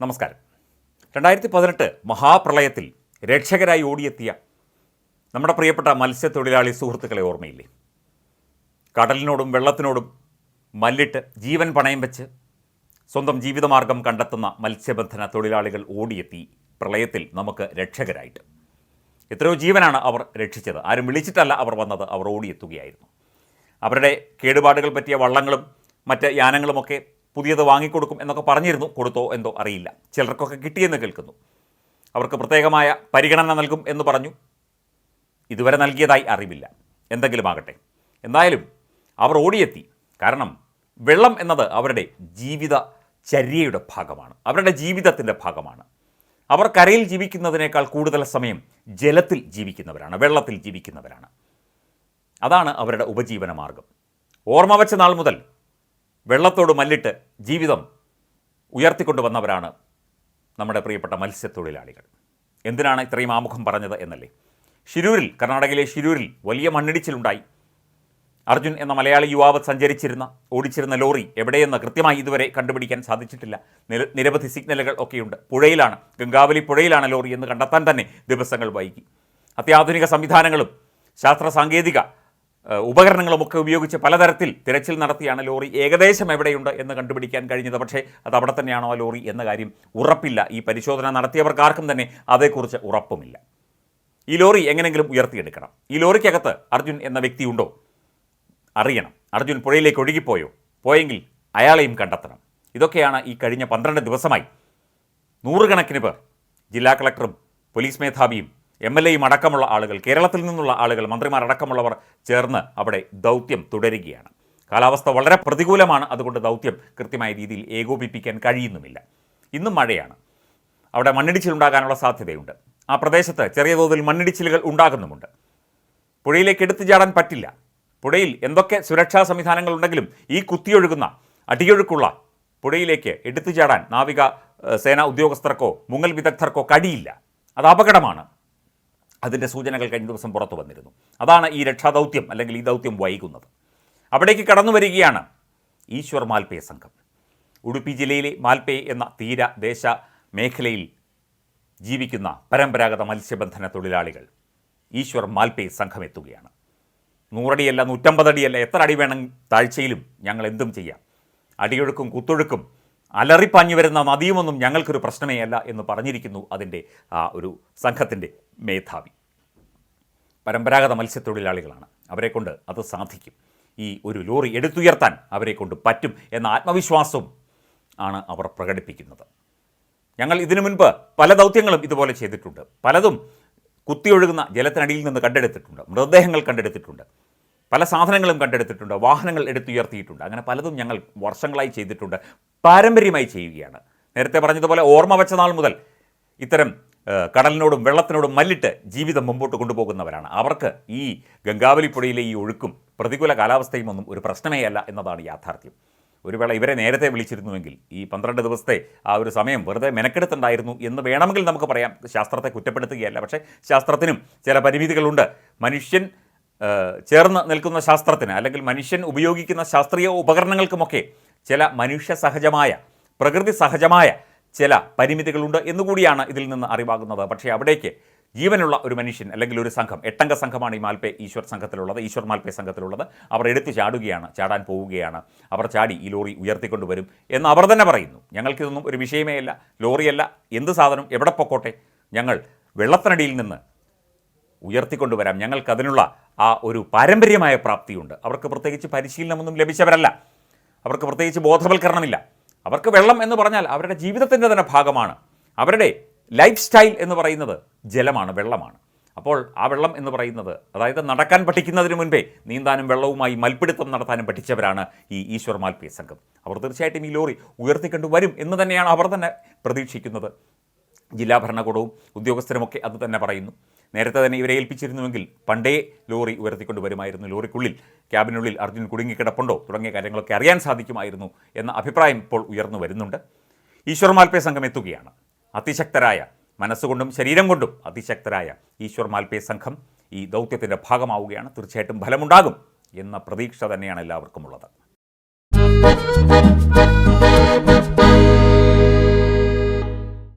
നമസ്കാരം. രണ്ടായിരത്തി പതിനെട്ട് മഹാപ്രളയത്തിൽ രക്ഷകരായി ഓടിയെത്തിയ നമ്മുടെ പ്രിയപ്പെട്ട മത്സ്യത്തൊഴിലാളി സുഹൃത്തുക്കളെ ഓർമ്മയില്ലേ? കടലിനോടും വെള്ളത്തിനോടും മല്ലിട്ട് ജീവൻ പണയം വെച്ച് സ്വന്തം ജീവിതമാർഗം കണ്ടെത്തുന്ന മത്സ്യബന്ധന തൊഴിലാളികൾ ഓടിയെത്തി പ്രളയത്തിൽ നമുക്ക് രക്ഷകരായിട്ട്. എത്രയോ ജീവനാണ് അവർ രക്ഷിച്ചത്. ആരും വിളിച്ചിട്ടല്ല അവർ വന്നത്. അവർ ഓടിയെത്തുകയായിരുന്നു. അവരുടെ കേടുപാടുകൾ പറ്റിയ വള്ളങ്ങളും മറ്റ് യാനങ്ങളുമൊക്കെ പുതിയത് വാങ്ങിക്കൊടുക്കും എന്നൊക്കെ പറഞ്ഞിരുന്നു കൊടുത്തോ എന്തോ അറിയില്ല. ചിലർക്കൊക്കെ കിട്ടിയെന്ന് കേൾക്കുന്നു. അവർക്ക് പ്രത്യേകമായ പരിഗണന നൽകും എന്ന് പറഞ്ഞു. ഇതുവരെ നൽകിയതായി അറിവില്ല. എന്തെങ്കിലും ആകട്ടെ എന്തായാലും അവർ ഓടിയെത്തി. കാരണം വെള്ളം എന്നത് അവരുടെ ജീവിത ചര്യയുടെ ഭാഗമാണ്. അവരുടെ ജീവിതത്തിന്റെ ഭാഗമാണ്. അവർ കരയിൽ ജീവിക്കുന്നതിനേക്കാൾ കൂടുതൽ സമയം ജലത്തിൽ ജീവിക്കുന്നവരാണ് വെള്ളത്തിൽ ജീവിക്കുന്നവരാണ്. അതാണ് അവരുടെ ഉപജീവന മാർഗം ഓർമ്മ വച്ച നാൾ മുതൽ വെള്ളത്തോട് മല്ലിട്ട് ജീവിതം ഉയർത്തിക്കൊണ്ടുവന്നവരാണ് നമ്മുടെ പ്രിയപ്പെട്ട മത്സ്യത്തൊഴിലാളികൾ. എന്തിനാണ് ഇത്രയും ആമുഖം പറഞ്ഞത് എന്നല്ലേ? ഷിരൂരിൽ കർണാടകയിലെ ഷിരൂരിൽ വലിയ മണ്ണിടിച്ചിലുണ്ടായി. അർജുൻ എന്ന മലയാളി യുവാവ് സഞ്ചരിച്ചിരുന്ന ഓടിച്ചിരുന്ന ലോറി എവിടെയെന്ന് കൃത്യമായി ഇതുവരെ കണ്ടുപിടിക്കാൻ സാധിച്ചിട്ടില്ല. നിരവധി സിഗ്നലുകൾ ഒക്കെയുണ്ട്. പുഴയിലാണ് ഗംഗാവലി പുഴയിലാണ് ലോറി എന്ന് കണ്ടെത്താൻ തന്നെ ദിവസങ്ങൾ വൈകി. അത്യാധുനിക സംവിധാനങ്ങളും ശാസ്ത്ര സാങ്കേതിക ഏഹ്, ഉപകരണങ്ങളുമൊക്കെ ഉപയോഗിച്ച് പലതരത്തിൽ തിരച്ചിൽ നടത്തിയാണ് ലോറി ഏകദേശം എവിടെയുണ്ട് എന്ന് കണ്ടുപിടിക്കാൻ കഴിഞ്ഞത്. പക്ഷേ അത് അവിടെ തന്നെയാണോ ആ ലോറി എന്ന കാര്യം ഉറപ്പില്ല. ഈ പരിശോധന നടത്തിയവർക്കാർക്കും തന്നെ അതേക്കുറിച്ച് ഉറപ്പുമില്ല. ഈ ലോറി എങ്ങനെങ്കിലും ഉയർത്തിയെടുക്കണം. ഈ ലോറിക്കകത്ത് അർജുൻ എന്ന വ്യക്തിയുണ്ടോ? അറിയണം. അർജുൻ പുഴയിലേക്ക് ഒഴുകിപ്പോയോ? പോയെങ്കിൽ അയാളെയും കണ്ടെത്തണം. ഇതൊക്കെയാണ് ഈ കഴിഞ്ഞ പന്ത്രണ്ട് ദിവസമായി. നൂറുകണക്കിന് പേർ ജില്ലാ കളക്ടറും പോലീസ് മേധാവിയും എം എൽ എയും അടക്കമുള്ള ആളുകൾ കേരളത്തിൽ നിന്നുള്ള ആളുകൾ മന്ത്രിമാരടക്കമുള്ളവർ ചേർന്ന് അവിടെ ദൗത്യം തുടരുകയാണ്. കാലാവസ്ഥ വളരെ പ്രതികൂലമാണ് അതുകൊണ്ട് ദൗത്യം കൃത്യമായ രീതിയിൽ ഏകോപിപ്പിക്കാൻ കഴിയുന്നുമില്ല. ഇന്നും മഴയാണ്. അവിടെ മണ്ണിടിച്ചിലുണ്ടാകാനുള്ള സാധ്യതയുണ്ട്. ആ പ്രദേശത്ത് ചെറിയ തോതിൽ മണ്ണിടിച്ചിലുകൾ ഉണ്ടാകുന്നുമുണ്ട്. പുഴയിലേക്ക് എടുത്തു ചാടാൻ പറ്റില്ല. പുഴയിൽ എന്തൊക്കെ സുരക്ഷാ സംവിധാനങ്ങളുണ്ടെങ്കിലും ഈ കുത്തിയൊഴുകുന്ന അടിയൊഴുക്കുള്ള പുഴയിലേക്ക് എടുത്തു ചാടാൻ നാവിക സേനാ ഉദ്യോഗസ്ഥർക്കോ മുങ്ങൽ വിദഗ്ധർക്കോ കഴിയില്ല. അത് അപകടമാണ്. അതിന്റെ സൂചനകൾ കഴിഞ്ഞ ദിവസം പുറത്തു വന്നിരുന്നു. അതാണ് ഈ രക്ഷാദൗത്യം അല്ലെങ്കിൽ ഈ ദൗത്യം വൈകുന്നത്. അവിടേക്ക് കടന്നു വരികയാണ് ഈശ്വർ മാൽപേ സംഘം. ഉടുപ്പി ജില്ലയിലെ മാൽപേ എന്ന തീര ദേശ മേഖലയിൽ ജീവിക്കുന്ന പരമ്പരാഗത മത്സ്യബന്ധന തൊഴിലാളികൾ ഈശ്വർ മാൽപേ സംഘം എത്തുകയാണ്. നൂറടിയല്ല നൂറ്റമ്പതടിയല്ല എത്ര അടി വേണം താഴ്ചയിലും ഞങ്ങൾ എന്തും ചെയ്യാം. അടിയൊഴുക്കും കുത്തൊഴുക്കും അലറിപ്പാഞ്ഞു വരുന്ന നദിയുമൊന്നും ഞങ്ങൾക്കൊരു പ്രശ്നമേ അല്ല എന്ന് പറഞ്ഞിരിക്കുന്നു അതിന്റെ ആ ഒരു സംഘത്തിന്റെ മേധാവി. പരമ്പരാഗത മത്സ്യത്തൊഴിലാളികളാണ്. അവരെ കൊണ്ട് അത് സാധിക്കും. ഈ ഒരു ലോറി എടുത്തുയർത്താൻ അവരെ കൊണ്ട് പറ്റും എന്ന ആത്മവിശ്വാസവും ആണ് അവർ പ്രകടിപ്പിക്കുന്നത്. ഞങ്ങൾ ഇതിനു മുൻപ് പല ദൗത്യങ്ങളും ഇതുപോലെ ചെയ്തിട്ടുണ്ട്. പലതും കുത്തിയൊഴുകുന്ന ജലത്തിനടിയിൽ നിന്ന് കണ്ടെടുത്തിട്ടുണ്ട്. മൃതദേഹങ്ങൾ കണ്ടെടുത്തിട്ടുണ്ട്. പല സാധനങ്ങളും കണ്ടെടുത്തിട്ടുണ്ട്. വാഹനങ്ങൾ എടുത്തുയർത്തിയിട്ടുണ്ട്. അങ്ങനെ പലതും ഞങ്ങൾ വർഷങ്ങളായി ചെയ്തിട്ടുണ്ട്. പാരമ്പര്യമായി ചെയ്യുകയാണ്. നേരത്തെ പറഞ്ഞതുപോലെ ഓർമ്മ വെച്ച നാൾ മുതൽ ഇത്തരം കടലിനോടും വെള്ളത്തിനോടും മല്ലിട്ട് ജീവിതം മുമ്പോട്ട് കൊണ്ടുപോകുന്നവരാണ്. അവർക്ക് ഈ ഗംഗാവലി പുഴയിലെ ഈ ഒഴുക്കും പ്രതികൂല കാലാവസ്ഥയും ഒന്നും ഒരു പ്രശ്നമേ അല്ല എന്നതാണ് യാഥാർത്ഥ്യം. ഒരു വേള ഇവരെ നേരത്തെ വിളിച്ചിരുന്നുവെങ്കിൽ ഈ പന്ത്രണ്ട് ദിവസത്തെ ആ ഒരു സമയം വെറുതെ മെനക്കെടുത്തുണ്ടായിരുന്നു എന്ന് വേണമെങ്കിൽ നമുക്ക് പറയാം. ശാസ്ത്രത്തെ കുറ്റപ്പെടുത്തുകയല്ല. പക്ഷേ ശാസ്ത്രത്തിനും ചില പരിമിതികളുണ്ട്. മനുഷ്യൻ ചേർന്ന് നിൽക്കുന്ന ശാസ്ത്രത്തിന് അല്ലെങ്കിൽ മനുഷ്യൻ ഉപയോഗിക്കുന്ന ശാസ്ത്രീയ ഉപകരണങ്ങൾക്കുമൊക്കെ ചില മനുഷ്യ സഹജമായ പ്രകൃതി സഹജമായ ചില പരിമിതികളുണ്ട് എന്നുകൂടിയാണ് ഇതിൽ നിന്ന് അറിവാകുന്നത്. പക്ഷേ അവിടേക്ക് ജീവനുള്ള ഒരു മനുഷ്യൻ അല്ലെങ്കിൽ ഒരു സംഘം എട്ടംഗ സംഘമാണ് ഈ മാൽപ്പേ ഈശ്വർ സംഘത്തിലുള്ളത് ഈശ്വർ മാൽപ്പേ സംഘത്തിലുള്ളത്. അവർ എടുത്തു ചാടുകയാണ് ചാടാൻ പോവുകയാണ്. അവർ ചാടി ഈ ലോറി ഉയർത്തിക്കൊണ്ടുവരും എന്ന് അവർ തന്നെ പറയുന്നു. ഞങ്ങൾക്കിതൊന്നും ഒരു വിഷയമേ അല്ല ലോറിയല്ല എന്ത് സാധനം എവിടെ പൊക്കോട്ടെ? ഞങ്ങൾ വെള്ളത്തിനടിയിൽ നിന്ന് ഉയർത്തിക്കൊണ്ടുവരാം ഞങ്ങൾക്ക് അതിനുള്ള ആ ഒരു പാരമ്പര്യമായ പ്രാപ്തിയുണ്ട്. അവർക്ക് പ്രത്യേകിച്ച് പരിശീലനമൊന്നും ലഭിച്ചവരല്ല. അവർക്ക് പ്രത്യേകിച്ച് ബോധവൽക്കരണമില്ല. അവർക്ക് വെള്ളം എന്ന് പറഞ്ഞാൽ അവരുടെ ജീവിതത്തിന്റെ തന്നെ ഭാഗമാണ്. അവരുടെ ലൈഫ് സ്റ്റൈൽ എന്ന് പറയുന്നത് ജലമാണ് വെള്ളമാണ്. അപ്പോൾ ആ വെള്ളം എന്ന് പറയുന്നത് അതായത് നടക്കാൻ പഠിക്കുന്നതിന് മുൻപേ നീന്താനും വെള്ളവുമായി മൽപ്പിടുത്തം നടത്താനും പഠിച്ചവരാണ് ഈ ഈശ്വർ മാൽപ്പിയ സംഘം. അവർ തീർച്ചയായിട്ടും ഈ ലോറി ഉയർത്തിക്കൊണ്ടു വരും എന്ന് തന്നെയാണ് അവർ തന്നെ പ്രതീക്ഷിക്കുന്നത്. ജില്ലാ ഭരണകൂടവും ഉദ്യോഗസ്ഥരുമൊക്കെ അത് തന്നെ പറയുന്നു. നേരത്തെ തന്നെ ഇവരെ ഏൽപ്പിച്ചിരുന്നുവെങ്കിൽ പണ്ടേ ലോറി ഉയർത്തിക്കൊണ്ട് വരുമായിരുന്നു. ലോറിക്കുള്ളിൽ ക്യാബിനുള്ളിൽ അർജുൻ കുടുങ്ങിക്കിടപ്പുണ്ടോ തുടങ്ങിയ കാര്യങ്ങളൊക്കെ അറിയാൻ സാധിക്കുമായിരുന്നു എന്ന അഭിപ്രായം ഇപ്പോൾ ഉയർന്നു വരുന്നുണ്ട്. ഈശ്വർ മാൽപേ സംഘം എത്തുകയാണ്. അതിശക്തരായ മനസ്സുകൊണ്ടും ശരീരം കൊണ്ടും അതിശക്തരായ ഈശ്വർ മാൽപേ സംഘം ഈ ദൗത്യത്തിന്റെ ഭാഗമാവുകയാണ്. തീർച്ചയായിട്ടും ഫലമുണ്ടാകും എന്ന പ്രതീക്ഷ തന്നെയാണ് എല്ലാവർക്കും ഉള്ളത്